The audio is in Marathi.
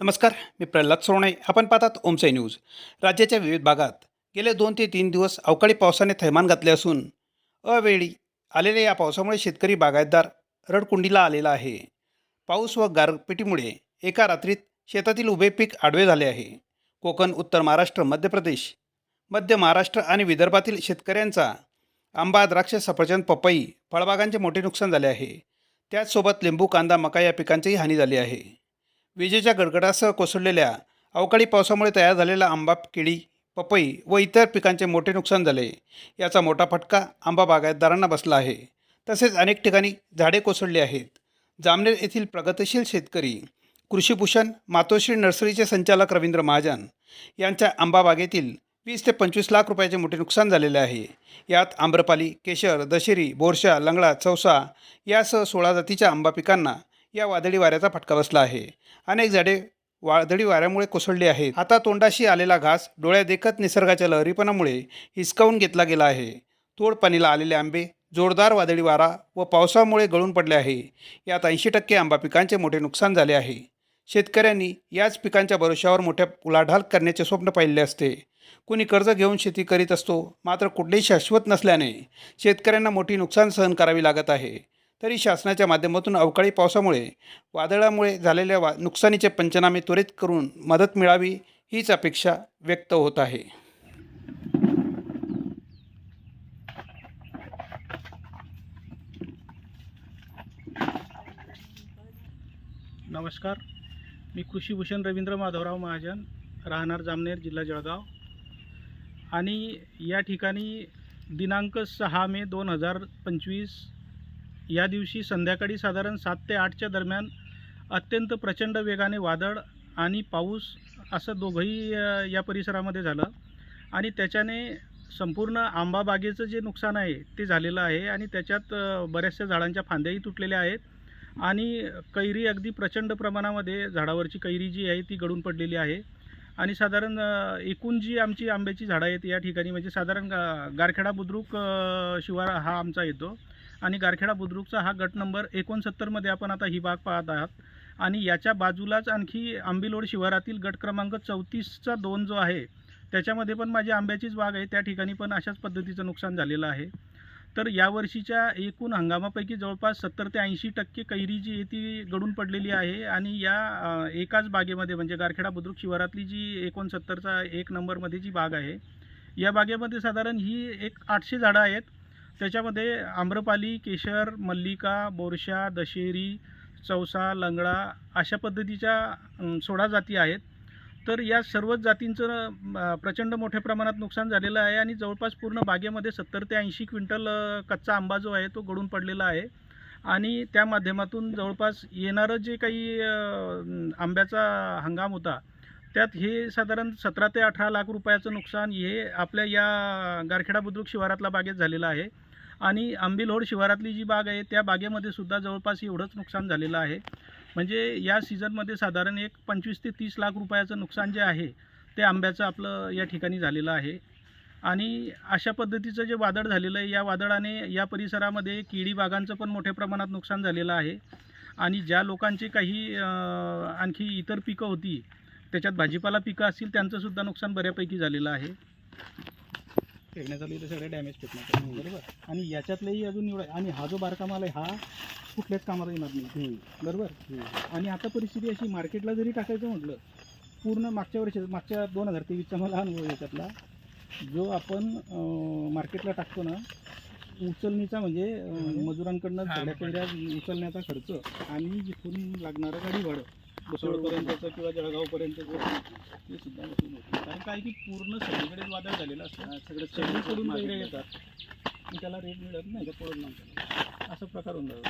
नमस्कार मी प्रल्हाद सोरणे. आपण पाहतात ओमसाई न्यूज. राज्याच्या विविध भागात गेले दोन ते तीन दिवस अवकाळी पावसाने थैमान घातले असून अवेळी आलेल्या या पावसामुळे शेतकरी बागायतदार रडकुंडीला आलेला आहे. पाऊस व गारपिटीमुळे एका रात्रीत शेतातील उभे पीक आडवे झाले आहे. कोकण उत्तर महाराष्ट्र मध्य प्रदेश मध्य महाराष्ट्र आणि विदर्भातील शेतकऱ्यांचा आंबा द्राक्ष सफरचंद पपई फळबागांचे मोठे नुकसान झाले आहे. त्याचसोबत लिंबू कांदा मका या पिकांचीही हानी झाली आहे. विजेच्या गडगडासह कोसळलेल्या अवकाळी पावसामुळे तयार झालेला आंबा केळी पपई व इतर पिकांचे मोठे नुकसान झाले. याचा मोठा फटका आंबा बागायतदारांना बसला आहे. तसेच अनेक ठिकाणी झाडे कोसळली आहेत. जामनेर येथील प्रगतिशील शेतकरी कृषीभूषण मातोश्री नर्सरीचे संचालक रवींद्र महाजन यांच्या आंबा बागेतील वीस ते पंचवीस लाख रुपयाचे मोठे नुकसान झालेले आहे. यात आम्रपाली केशर दशेरी बोरशा लंगडा चौसा यासह सोळा जातीच्या आंबा पिकांना या वादळी वाऱ्याचा फटका बसला आहे. अनेक झाडे वादळी वाऱ्यामुळे कोसळली आहेत. आता तोंडाशी आलेला घास डोळ्या देखत निसर्गाच्या लहरीपणामुळे हिसकावून घेतला गेला आहे. तोड पाणीला आलेले आंबे जोरदार वादळी वारा व पावसामुळे गळून पडले आहे. यात ऐंशी टक्के आंबा पिकांचे मोठे नुकसान झाले आहे. शेतकऱ्यांनी याच पिकांच्या भरोश्यावर मोठ्या उलाढाल करण्याचे स्वप्न पाहिले असते. कुणी कर्ज घेऊन शेती करीत असतो मात्र कुठलेही शाश्वत नसल्याने शेतकऱ्यांना मोठी नुकसान सहन करावी लागत आहे. तरी शासनाच्या माध्यमातून अवकाळी पावसामुळे वादळामुळे झालेल्या वा नुकसानीचे पंचनामे त्वरित करून मदत मिळावी हीच अपेक्षा व्यक्त होत आहे. नमस्कार. मी कृषीभूषण रवींद्र माधवराव महाजन राहणार जामनेर जिल्हा जळगाव. आणि या ठिकाणी दिनांक सहा मे दोन हजार पंचवीस या दिवशी संध्याकाळी साधारण सात ते आठच्या दरम्यान अत्यंत प्रचंड वेगाने वादळ आणि पाऊस असं दोघंही या परिसरामध्ये झालं. आणि त्याच्याने संपूर्ण आंबा बागेचं जे नुकसान आहे ते झालेलं आहे आणि त्याच्यात बऱ्याचशा झाडांच्या फांद्याही तुटलेल्या आहेत. आणि कैरी अगदी प्रचंड प्रमाणामध्ये झाडावरची कैरी जी आहे ती गळून पडलेली आहे. आणि साधारण एकूण जी आमची आंब्याची झाडं आहेत या ठिकाणी म्हणजे साधारण गा गारखेडा बुद्रुक शिवार हा आमचा येतो. आणि गारखेडा बुद्रुकचा हा गट नंबर एकोणसत्तरमध्ये आपण आता ही बाग पाहत आहात. आणि याच्या बाजूलाच आणखी आंबिलोड शिवारातील गट क्रमांक चौतीसचा दोन जो आहे त्याच्यामध्ये पण माझी आंब्याचीच बाग आहे. त्या ठिकाणी पण अशाच पद्धतीचं नुकसान झालेलं आहे. तर यावर्षीच्या एकूण हंगामापैकी जवळपास सत्तर ते ऐंशी टक्के कैरी जी आहे ती गडून पडलेली आहे. आणि या एकाच बागेमध्ये म्हणजे गारखेडा बुद्रुक शिवारातली जी एकोणसत्तरचा एक नंबरमध्ये जी बाग आहे या बागेमध्ये साधारण ही एक आठशे झाडं आहेत. त्याच्यामध्ये आम्रपाली केशर मल्लिका बोरशा दशेरी चौसा लंगडा अशा पद्धतीच्या सोळा जाती आहेत. तर या सर्वच जातींचं प्रचंड मोठ्या प्रमाणात नुकसान झालेलं आहे आणि जवळपास पूर्ण बागेमध्ये सत्तर ते ऐंशी क्विंटल कच्चा आंबा जो आहे तो गळून पडलेला आहे. आणि त्या माध्यमातून जवळपास येणारं जे काही आंब्याचा हंगाम होता त्यात हे साधारण सतरा ते अठरा लाख रुपयाचं नुकसान हे आपल्या या गारखेडा बुद्रुक शिवारातल्या बागेत झालेलं आहे. आणि आंबिलोड शिवारातली जी बाग आहे त्या बागेमध्ये सुद्धा जवळपास एवढंच नुकसान झालेलं आहे. म्हणजे या सीझनमध्ये साधारण एक पंचवीस ते तीस लाख रुपयाचं नुकसान जे आहे ते आंब्याचं आपलं या ठिकाणी झालेलं आहे. आणि अशा पद्धतीचं जे वादळ झालेलं आहे या वादळाने या परिसरामध्ये केळी बागांचं पण मोठ्या प्रमाणात नुकसान झालेलं आहे. आणि ज्या लोकांची काही आणखी इतर पिकं होती त्याच्यात भाजीपाला पिकं असतील त्यांचंसुद्धा नुकसान बऱ्यापैकी झालेलं आहे. फेकण्यात आली तर सगळे डॅमेज फेकण्यात आले बरोबर? आणि याच्यातलेही अजून एवढं आणि हा जो बारका माल आहे हा कुठल्याच कामाला येणार नाही. बरोबर? आणि आता परिस्थिती अशी मार्केटला जरी टाकायचं म्हटलं पूर्ण मागच्या वर्षी मागच्या दोन हजार तेवीसचा मला अनुभव याच्यातला जो आपण मार्केटला टाकतो ना उचलणीचा म्हणजे मजुरांकडनं सगळ्या उचलण्याचा खर्च आणि जिथून लागणारं गाडी भाडं बसवडपर्यंतचं किंवा जळगावपर्यंतचं ते सुद्धा वसूल होतं. कारण काय की पूर्ण सगळीकडेच वादळ झालेलं असतं. सगळे सगळीकडून कैऱ्या येतात. त्याला रेट मिळत नाही का? पडून नंतर असा प्रकार होऊन जातो.